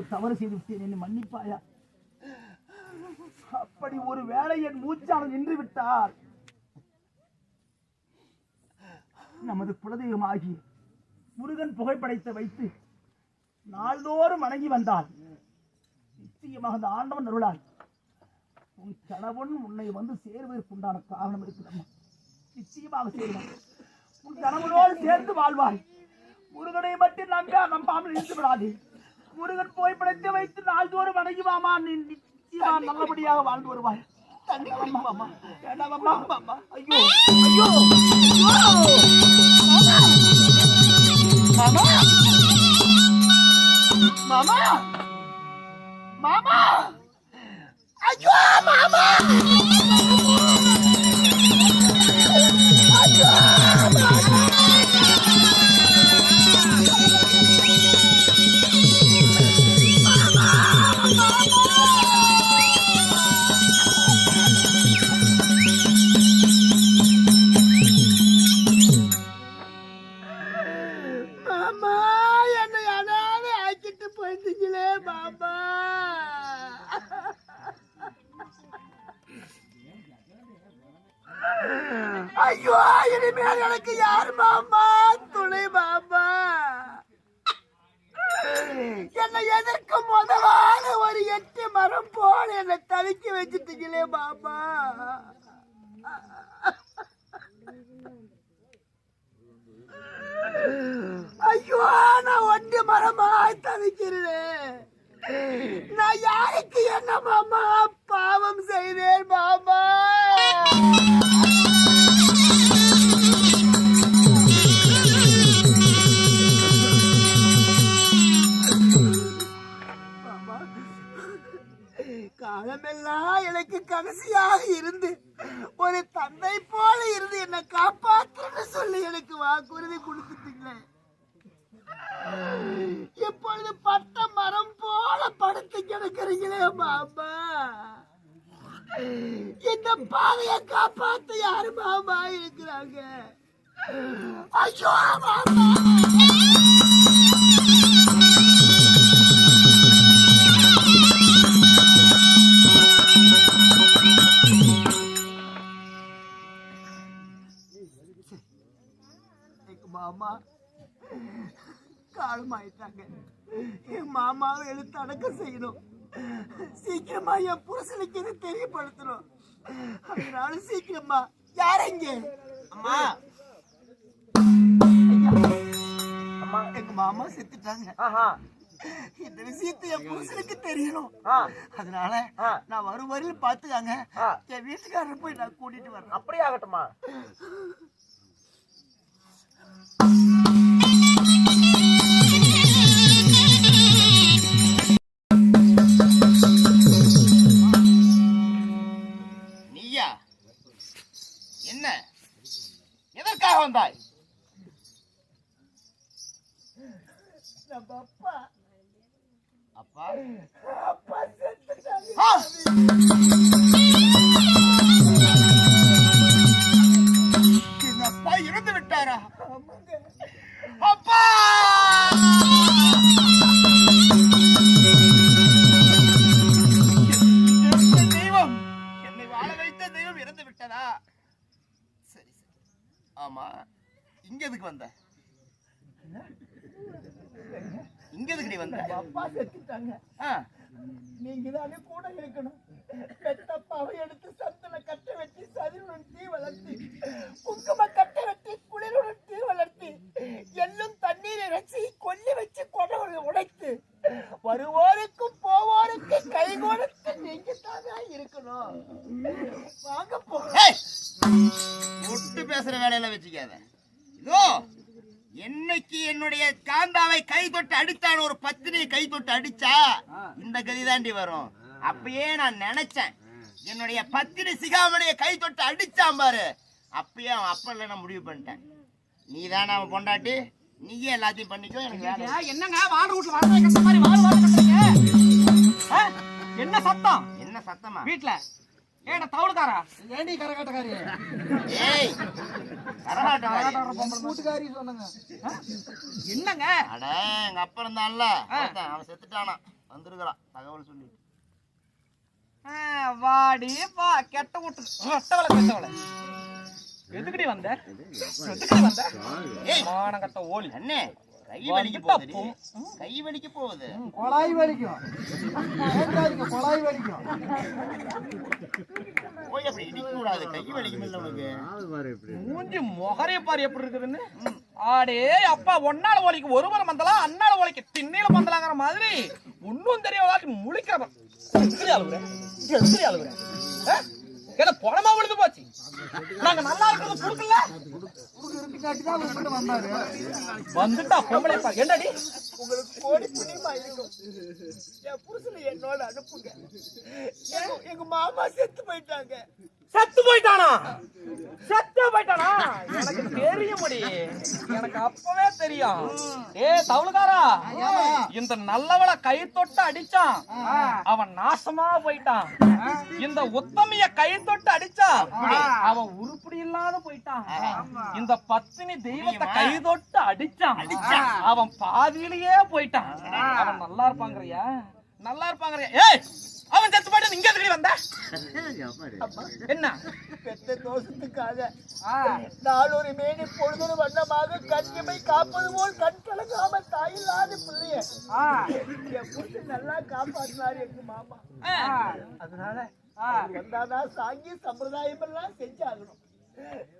ஏதோ தவறு செய்து விட்டேன். என்னை மன்னிப்பாயா? அப்படி ஒரு வேளை என் மூச்சானது நின்று விட்டார் நமது குலதெய்வமாகி முருகன் புகைப்படைத்து வைத்து நாள்தோறும் வணங்கி வந்தால் நிச்சயமாக அந்த ஆண்டவன் அருளால் உன் கணவன் உன்னை வந்து சேர்வதற்கு உண்டான காரணம் இருக்கிறம்மா நிச்சயமாக சேருவான். உன் கணவனோடு சேர்ந்து வாழ்வாய். முருகனை மட்டும் நம்ப நம்பாமல் இருந்து விடாதே. முருகன் புகைப்படத்தை வைத்து நாள்தோறும் வணங்கி வாமா நீ நிச்சயமா நல்லபடியாக வாழ்ந்து வருவாய். ஐயோ ஐயோ! மாமா. மாமா. மாமா. ஐயோ மாமா மாமா. இனிமேல் எனக்கு யார் மாமா? துணை மாமா. என்னை எதற்கு முதலான ஒரு எட்டு மரம் போல என்னை தவிக்கி வச்சுட்டீங்களே மாமா. ஐயோ நான் ஒன்று மரமாய் தவிக்கிறேன் நான் யாருக்கு என்ன மாமா பாவம் செய்தேன் மாமா மாமா, காலமெல்லாம் எனக்கு கடைசியாக இருந்து ஒரு தந்தை போல இருந்து என்னை காப்பாற்றுன்னு சொல்லி எனக்கு வாக்குறுதி கொடுத்துட்டீங்களே. இப்பொழுது பட்ட மரம் போல படுத்து கிடக்குறீங்களே மாமா. இந்த பாதையை காப்பாத்த யாரு மாமா இருக்கிறாங்க? ஐயோ மாமா. காலமாயிட்டாங்க என் மாமாவை எடுத்து அடக்கம் செய்யணும். சீக்கிரமா என் புருஷனுக்கு இதை தெரியப்படுத்தணும். அதனால சீக்கிரமா யாரங்க? அம்மா. அம்மா எங்க மாமா செத்துட்டாங்க. இந்த விஷயத்தை என் புருஷனுக்கு தெரியணும். அதனால நான் வரும் வரையில் பாத்துக்காங்க என் வீட்டுக்காரர் போய் நான் கூட்டிட்டு வரேன். அப்படியே ஆகட்டுமா என்ன? எதற்காக வந்தாய்? அப்பா. அப்பா? அப்பா செத்துட்டாங்க ஆ! என் அப்பா இறந்து விட்டாரா? அப்பா! தெய்வம். என்னை வாழ வைத்த தெய்வம் இறந்து விட்டதா? ஆமா. இங்க எதுக்கு வந்த? இங்க எதுக்கு நீ வந்த அப்பா செத்துட்டாங்க. நீங்க தானே கூட இருக்கணும். பெத்தப்பாவை எடுத்து சந்தன கட்ட வெட்டி சதிருடன் தீ வளர்த்து குங்கும கட்ட வெட்டி குளிருடன் தீ வளர்த்து எள்ளும் தண்ணீரை ரசி கொல்லி வச்சு கொடை உடைத்து வருவோருக்கும் போவோருக்கும் கை கொடுத்து நீங்க தானே இருக்கணும். வாங்க போ. பேசுற வேலையில வச்சுக்காத. இதோ என்னைக்கு என்னுடைய காந்தாவை கை தொட்டு அடித்தான் ஒரு பத்தினியை கை தொட்டு அடிச்சா இந்த கதி தாண்டி வரும் அப்பயே நான் நினைச்சேன் என்னுடைய பத்தினி சிகாமணியை கை தொட்டு அடிச்சான் பாரு. அப்பயே அவன் அப்பல்ல நான் முடிவு பண்ணிட்டேன். நீ தானே அவன் பொண்டாட்டி? நீயே எல்லாத்தையும் பண்ணிக்கோ எனக்கு. என்னங்க? வாழ வீட்டுல கஷ்டம் மாதிரி கட்டுறீங்க? ஆ? என்ன சத்தம்? என்ன சத்தமா? வீட்டுல. ஏடா தவுளுக்காரா? ஏண்டி கரகாட்டக்காரி? ஏய் கூட்டுக்காரி சொன்னாங்க. என்னங்க? அட எங்க அப்பா இருந்தான்ல. அவன் செத்துட்டானா? வந்திருக்கிறான். தகவல் சொல்லி ஆ, வாடி வா. கெட்ட விட்டு கெட்டவள கெட்டவள. எதுக்குடி வந்த? எதுக்குடி வந்த? ஏய் மானம் கட்ட ஓலி. அண்ணே. கை வலிக்க போகுது. கை வலிக்க போகுது. கொலாய் வலிக்கும். கொலாய் வலிக்கும்? போய் அப்படி இடிக்க கூடாது கை வலிக்கும் இல்ல உனக்கு. மூஞ்சி முகரைய பாரு எப்படி இருக்குதுன்னு. ஆடே அப்பா ஒன்னால ஒலிக்கு ஒரு மரம் மந்தலாம் அண்ணால ஒலிக்கு திண்ணையில மந்தலாங்கிற மாதிரி. ஒன்னும் தெரியாத முழிக்கிறவன். எதுக்குடி அழுகுற எதுக்குடி அழுகுற ஏன்னா என்ன விழுந்து விழுது போச்சு நாங்க நல்லா இருக்கிறது கொடுக்கல? வந்துட்டா பொம்பளை என்னடி? உங்களுக்கு கோடி புண்ணியமா இருக்கும் என் புருஷனை என்னோட அனுப்புங்க. எங்க மாமா செத்து போயிட்டாங்க. செத்து போயிட்டானா? செத்து போயிட்டானா? எனக்கு தெரியும் எனக்கு அப்பவே தெரியும். ஏ தவளுக்காரா? இந்த நல்லவள கை தொட்டு அடிச்சான். அவன் நாசமா போயிட்டான். இந்த உத்தமிய கை தொட்டு அடிச்சான். அவன் உருப்படி இல்லாத போயிட்டான். இந்த பத்தினி தெய்வத்தை கை தொட்டு அடிச்சான். அவன் பாதியிலேயே போயிட்டான். அவன் நல்லா இருப்பாங்கறியா? நல்லா இருப்பாங்கறியா? ஏய்! அவன் செத்து போயிட்டான் இங்க எதுக்கு வந்த? என்ன? பெத்த தோஷத்துக்காக நாளொரு மேனி பொழுதொரு வண்ணமாக கண்ணிமை காப்பது போல் கண் கலங்காம தாயில்லாத பிள்ளைய. என் புருஷன் நல்லா காப்பாற்றினாரு எங்க மாமா. அதனால வந்தாதான் சாங்கி சம்பிரதாயம் எல்லாம் செஞ்சாகணும்.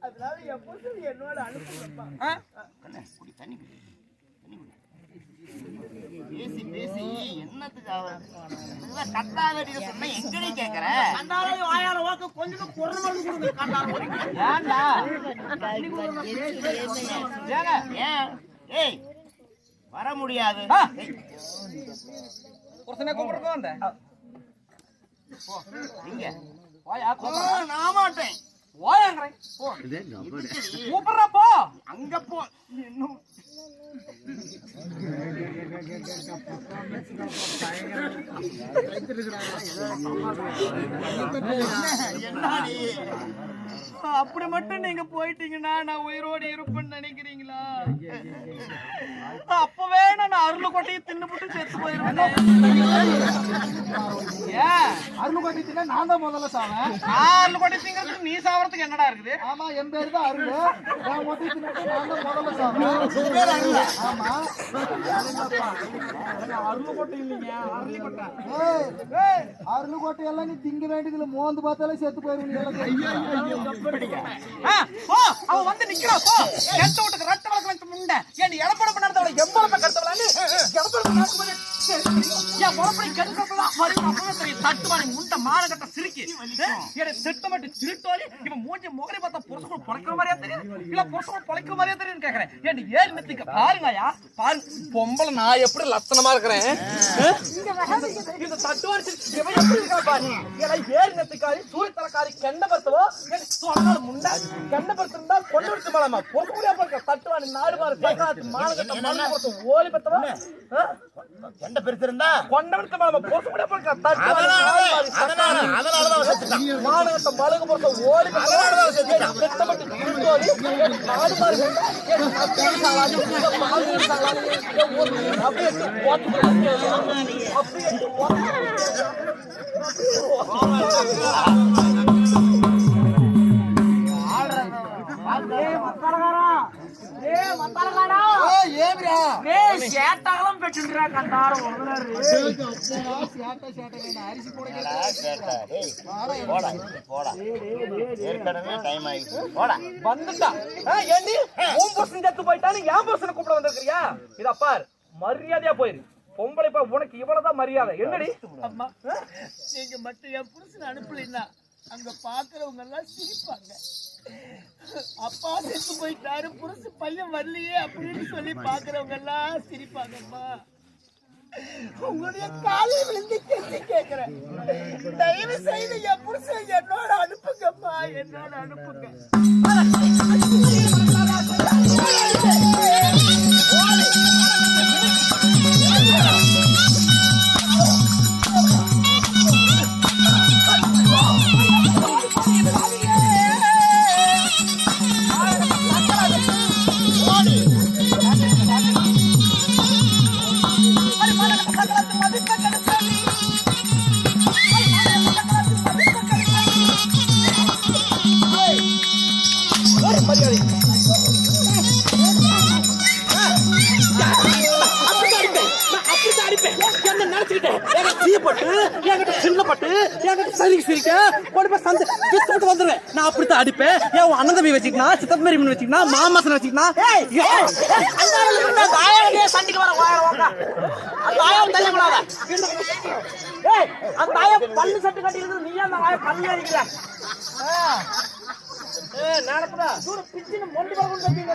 அதனால என் புருஷன் என்னோட குடி தண்ணி குடி. தண்ணி குடி. பேசி பேசி என்னத்துக்கு அவ இதெல்லாம் கத்தாதடின்னு சொன்னா எங்கடி கேக்குற? ஏன்டா? ஏங்க. ஏன் ஏய் வர முடியாது. ஆ. ஏய், ஒருத்தனை கூப்பிடுறது வந்த. போ. இங்க. வாயா கூப்பிடுறேன் நான் மாட்டேன். வாயாங்கிறேன் போ. கூப்பிடுறா போ. அங்க போ. இன்னும் அப்படி மட்டும் நீங்க போயிட்டீங்கன்னா நான் உயிரோடு இருப்பேன்னு நினைக்கிறீங்களா? அப்பவே நான் அருள் கொட்டையை தின்னுபுட்டு செத்து போயிருவேன் ஏன் அருள் கட்டிட்டு நான் தான் முதல்ல சாவேன். அருள் கொட்டை திங்கிறதுக்கு நீ சாவறதுக்கு என்னடா இருக்குது? ஆமா என் பேரு தான் அருள் நான் ஒட்டி தின்னுட்டு நான் தான் முதல்ல சாவேன். ஆமா. அருள் கொட்டை இல்லைங்க அரளி கொட்டை ஏய், அருள் கோட்டை எல்லாம் நீ திங்க வேண்டியதுல மோந்து பார்த்தாலே செத்து போயிருவீங்க ஆ, போ. அவன் வந்து நிக்கிறா போ. என் முறப்படி கருத்தவளாம் வரும் அப்பவே மானகட்ட சிரிக்கி என்னை திட்டமிட்டு திருட்டோலி இவன் மூஞ்சி முகரை பார்த்தா புருஷன் பொழைக்கிற மாதிரியா தெரியும் இல்ல புருஷன் பொழைக்கிற மாதிரியா தெரியும் கேக்குறேன். ஏன் ஏறி நிறுத்திக்க. பாருங்கயா பாருங்க. பொம்பளை நான் எப்படி லட்சணமா இருக்கிறேன்? இந்த தட்டுவாரி இவன் எப்படி இருக்கா பாரு? ஏன்னா ஏறி நிறுத்திக்காரி சூரிய தலைக்காரி கெண்ட பருத்தவோ சொன்னால் முண்டை கெண்ட பருத்திருந்தா கொண்டு விட்டு மேலமா பொண்ணு முடியா போயிருக்க தட்டுவானி நாடு பாரு. மானகட்ட மண்ணு கொடுத்து ஓலி பத்தவோ எந்த பெருசு இருந்தா? கொண்ட விட்டு மேலமா பொண்ணு முடியா போயிருக்க அதனால அதனாலதான் செத்துட்டான் மானகட்ட மலகு பொறுத்த தட்டுவானி கேட்டா, டேய், போடா போடா ஏற்கனவே டைம் ஆயிடுச்சு போடா வந்துட்டா. ஆ, ஏண்டி? உன் புருஷன் செத்து போயிட்டான்னு என் புருஷனை கூப்பிட வந்திருக்கிறியா? இதா பார் மரியாதையா போயிரு. பொம்பளை உனக்கு இவ்வளவுதான் மரியாதை. என்னடி? அம்மா நீங்க மட்டும் என் புருஷனை அனுப்பலைன்னா அங்க பாக்குறவங்க எல்லாம் சிரிப்பாங்க. அப்பா செத்து போயிட்டாரு புருஷன் பையன் வரலையே அப்படின்னு சொல்லி பாக்குறவங்க எல்லாம் சிரிப்பாங்கம்மா. உங்களுடைய காலை விழுந்து கெஞ்சி கேட்கிறேன் தயவு செய்து என் புருஷன் என்னோட அனுப்புங்கம்மா என்னோட அனுப்புங்க. வச்சுக்கிட்டு என்கிட்ட சீப்பட்டு என்கிட்ட சின்னப்பட்டு என்கிட்ட சரிக்கு சிரிக்க? கொண்டு போய் சந்தை வித்து விட்டு வந்துருவேன் நான் அப்படித்தான் அடிப்பேன். ஏன் அண்ணன் தம்பி வச்சுக்கினா சித்தப்ப மாரி வச்சுக்கினா மாமாசன் வச்சுக்கினா? அந்த சண்டைக்கு வர அந்த ஏய் அந்த ஆயம் பல்லு சட்டு கட்டி இருக்குது நீ அந்த பல்லு அடிக்கிற ஏ நடப்புடா தூர பிச்சின மொண்டி வர கொண்டு வந்தீங்க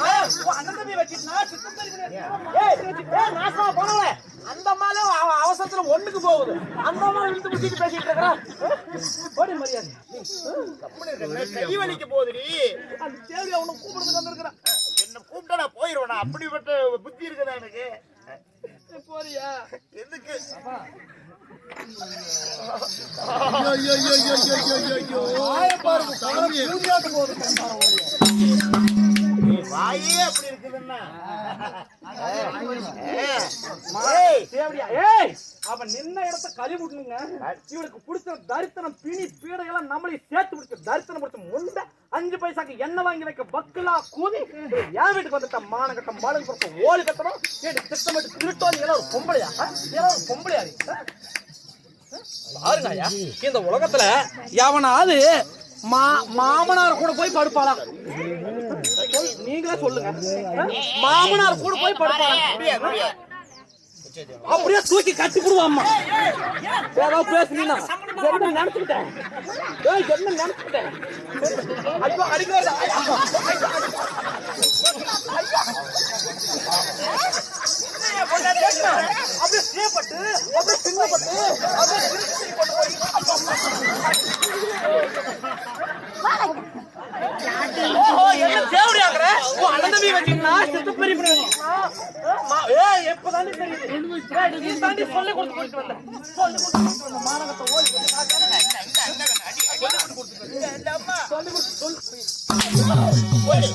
ஆயம் உன் அண்ணன் தம்பி வச்சுக்கினா சித்தப்ப ஏய் ஏய் நாசமா போனவளே அந்த அம்மாலே அவசரத்துல ஒண்ணுக்கு போகுது அந்த அம்மா இழுத்து பிடிச்சிட்டு பேசிட்டு இருக்கா ஓடி மரியாதை கை வலிக்க போகுதுடி அந்த தேவி அவனை கூப்பிடுறதுக்கு வந்திருக்கிறான் என்ன கூப்பிட்டா நான் போயிருவேன் நான் அப்படிப்பட்ட புத்தி இருக்குதா எனக்கு போறியா எதுக்கு வாயே அப்படி இருக்குதுன்னா ஏய், தேவடியா அவன் நின்ன இடத்த கழி விட்டுனுங்க இவனுக்கு பிடிச்ச தரித்தனம் பிணி பீடையெல்லாம் நம்மளை சேர்த்து பிடிச்ச தரித்தனம் பிடிச்ச முண்டை அஞ்சு பைசாக்கு எண்ணெய் வாங்கி வைக்க பக்கலா கூதி என் வீட்டுக்கு வந்துட்ட மான கட்ட மாடு பொறுத்த ஓடி கட்டணும் கேட்டு திட்டமிட்டு திருட்டோம் நீ ஒரு பொம்பளையா ஏதாவது நீ ஒரு பொம்பளையா பாருங்க ஐயா இந்த உலகத்துல எவனாவது மா மாமனார் கூட போய் படுப்பாளா? நீங்களே சொல்லுங்க. மாமனார் கூட போய் படுப்பாளா? அப்படியே தூக்கி கட்டி போடுவாம்மா ஏதாவது பேசுனீங்கன்னா என்ன நினைச்சுக்கிட்டேன்? ஏய் என்ன நினைச்சுக்கிட்டேன்? ஐயோ அடிக்கிறாரு அப்படியே சேப்பட்டு அப்படியே சின்னப்பட்டு அப்படியே திருச்சி கொண்டு போய் ஓஹோ என்ன தேவடி ஆகுற ஓ அண்ணன் தம்பி வச்சீங்கன்னா சித்து பெரிய பண்ணி வச்சீங்கன்னா ஏய் எப்பதாண்டி தெரியுது ஏய், நீ தாண்டி சொல்லி கொடுத்து போயிட்டு வந்த சொல்லி கொடுத்து போயிட்டு வந்த ஓடி சொல்லி கொடுத்து சொல்லி ஓடி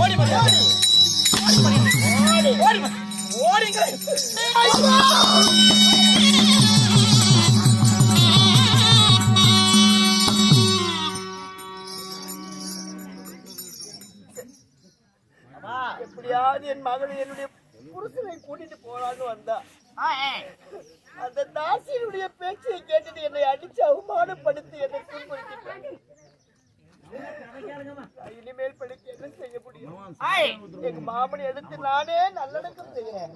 ஓடி ஓடி ஓடி ஓடிங்க எப்படியாவது என் மகளை என்னுடைய புருஷனை கூட்டிட்டு போறான்னு வந்தா அந்த தாசியினுடைய பேச்சை கேட்டுட்டு என்னை அடிச்சு அவமானப்படுத்தி என்னை துன்புறுத்திட்டாங்க. இனிமேல் படிக்க என்ன செய்ய முடியும்? எங்க மாமனை எடுத்து நானே நல்லடக்கம் செய்யறேன்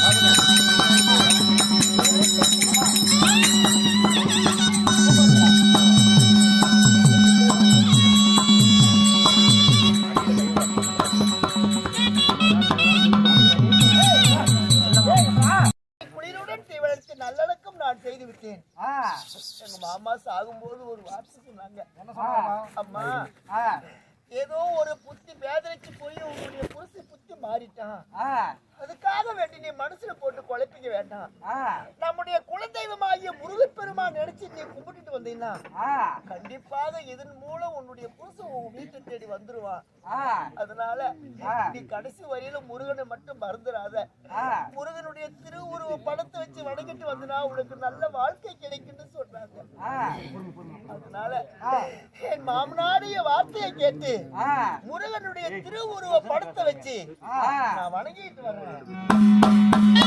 குளிருடன் எங்க மாமா சாகும்போது ஒரு வார்த்தை சொன்னாங்க. அம்மா ஏதோ ஒரு புத்தி வேதனைக்கு போய் உன்னுடைய புருஷன் புத்தி மாறிட்டான். அதுக்காக வேண்டி நீ மனசுல போட்டு குழப்பிக்க வேண்டாம். நம்முடைய குலதெய்வமாகிய முருகப்பெருமான் நினைச்சு நீ கும்பிட்டுட்டு வந்தீங்கன்னா கண்டிப்பாக இதன் மூலம் உன்னுடைய புருஷன் உன் வீட்டை தேடி வந்துருவான். அதனால நீ கடைசி வரையில முருகனை மட்டும் மறந்துடாத. முருகனுடைய திருவுருவ படத்தை வச்சு வணங்கிட்டு வந்தனா உனக்கு நல்ல வாழ்க்கை கிடைக்கும்னு சொன்னாங்க. அதனால என் மாமனாரிய வார்த்தையை கேட்டு முருகனுடைய திருவுருவ படத்தை வச்சு நான் வணங்கிட்டு வரேன்.